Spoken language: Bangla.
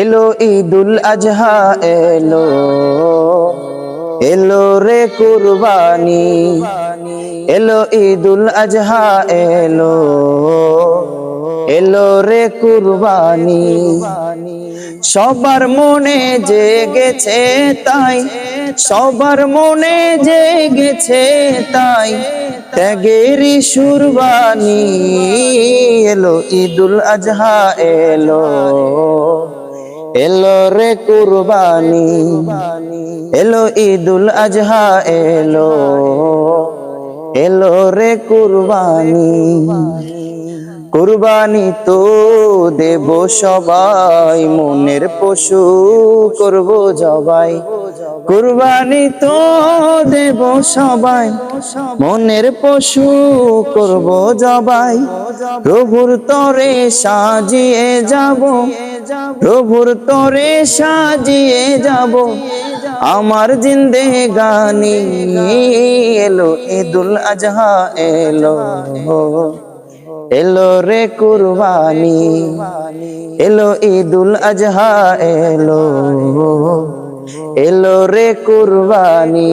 এলো ঈদুল আজহা, এলো। এলো রে কুরবানি। এলো ঈদুল আজহা, এলো। এলো রে কুরবানি। সবার মনে জেগেছে তাই, সবার মনে জেগেছে তাই, ত্যাগেরই সুরবানি। এলো ঈদুল আজহা, এলো। এলো রে কুরবানি, এলো ঈদুল আজহা, এলো। এলো রে কুরবানি কুরবানি তো দেব সবাই, মনের পশু করব জবাই। কুরবানি তো দেব সবাই, মনের পশু করব জবাই। প্রভুর তরে সাজিয়ে যাব। প্রভুর তরে সাজিয়ে যাব। আমার জিন্দে গানি এলো, ঈদুল আজহা এলো। এলো রে কুরবানি, এলো ঈদুল আজহা এলো। এলো রে কুরবানি।